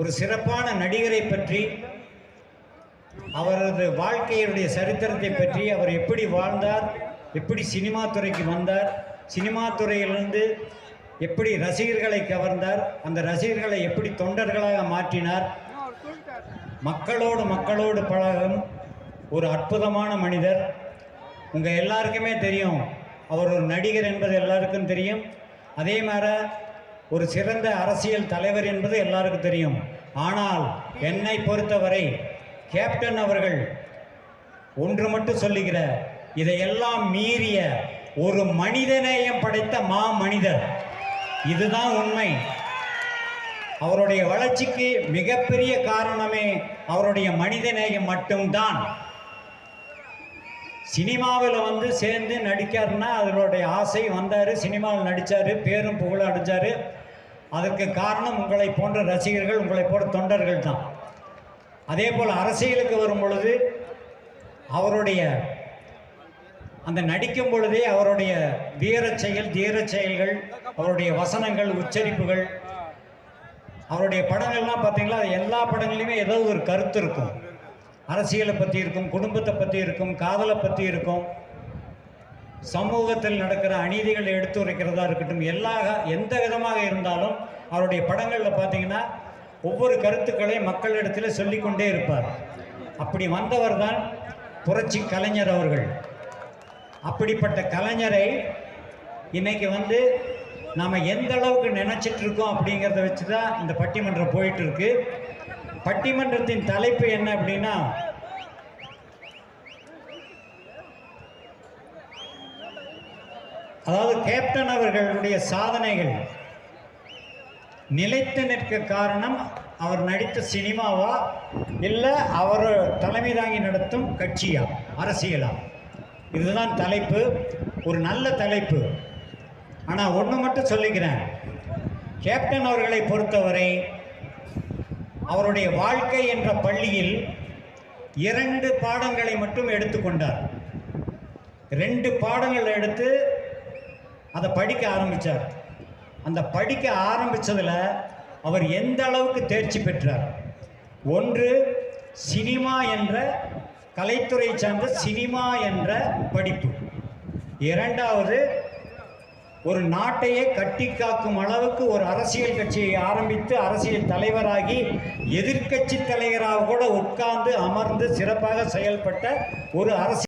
ஒரு சிறப்பான நடிகரை பற்றி அவரது வாழ்க்கையினுடைய சரித்திரத்தை பற்றி அவர் எப்படி வாழ்ந்தார் எப்படி சினிமா துறைக்கு வந்தார் சினிமா துறையிலிருந்து எப்படி ரசிகர்களை கவர்ந்தார் அந்த ரசிகர்களை எப்படி தொண்டர்களாக மாற்றினார் மக்களோடு மக்களோடு பழகும் ஒரு அற்புதமான மனிதர். உங்கள் எல்லாருக்குமே தெரியும் அவர் ஒரு நடிகர் என்பது எல்லாருக்கும் தெரியும். அதே மாதிரி ஒரு சிறந்த அரசியல் தலைவர் என்பது எல்லாருக்கும் தெரியும். ஆனால் என்னை பொறுத்தவரை கேப்டன் அவர்கள் ஒன்று மட்டும் சொல்லுகிற இதையெல்லாம் மீறிய ஒரு மனிதநேயம் படைத்த மா மனிதர் இதுதான் உண்மை. அவருடைய வளர்ச்சிக்கு மிகப்பெரிய காரணமே அவருடைய மனிதநேயம் மட்டும்தான். சினிமாவில் வந்து சேர்ந்து நடிக்காருன்னா அதனுடைய ஆசை வந்தார். சினிமாவில் நடித்தார் பேரும் புகழும் அடைஞ்சார். அதற்கு காரணம் உங்களை போன்ற ரசிகர்கள் உங்களை போன்ற தொண்டர்கள் தான். அதே போல் அரசியலுக்கு வரும் பொழுது அவருடைய அந்த நடிக்கும் பொழுதே அவருடைய வீர செயல் தீர செயல்கள் அவருடைய வசனங்கள் உச்சரிப்புகள் அவருடைய படங்கள்லாம் பார்த்தீங்களா? அது எல்லா படங்களையுமே ஏதோ ஒரு கருத்து இருக்கும். அரசியலை பற்றி இருக்கும் குடும்பத்தை பற்றி இருக்கும் காதலை பற்றி இருக்கும். சமூகத்தில் நடக்கிற அநீதிகளை எடுத்துரைக்கிறதா இருக்கட்டும் எல்லா எந்த விதமாக இருந்தாலும் அவருடைய படங்களில் பார்த்தீங்கன்னா ஒவ்வொரு கருத்துக்களையும் மக்களிடத்தில் சொல்லிக்கொண்டே இருப்பார். அப்படி வந்தவர் தான் புரட்சி கலைஞர் அவர்கள். அப்படிப்பட்ட கலைஞரை இன்னைக்கு வந்து நாம் எந்த அளவுக்கு நினச்சிட்டு இருக்கோம் அப்படிங்கிறத வச்சு தான் இந்த பட்டிமன்றம் போயிட்டு இருக்கு பட்டிமன்றத்தின் தலைப்பு என்ன அப்படின்னா அதாவது கேப்டன் அவர்களுடைய சாதனைகள். நிலைத்து நிற்க காரணம் அவர் நடித்த சினிமாவா? இல்லை அவர் தலைமை தாங்கி நடத்தும் கட்சியா? அரசியலா? இதுதான் தலைப்பு. ஒரு நல்ல தலைப்பு. ஆனால் ஒன்று மட்டும் சொல்லிக்கிறேன். கேப்டன் அவர்களை பொறுத்தவரை அவருடைய வாழ்க்கை என்ற பள்ளியில் இரண்டு பாடங்களை மட்டும் எடுத்துக்கொண்டார். ரெண்டு பாடங்களை எடுத்து அதை படிக்க ஆரம்பித்தார் அந்த படிக்க ஆரம்பித்ததில் அவர் எந்த அளவுக்கு தேர்ச்சி பெற்றார்? ஒன்று சினிமா என்ற கலைத்துறை சார்ந்த சினிமா என்ற படிப்பு. இரண்டாவது ஒரு நாட்டையே கட்டி காக்கும் அளவுக்கு ஒரு அரசியல் கட்சியை ஆரம்பித்து அரசியல் தலைவராகி எதிர்க்கட்சி தலைவராக கூட உட்கார்ந்து அமர்ந்து சிறப்பாக செயல்பட்ட ஒரு அரசியல்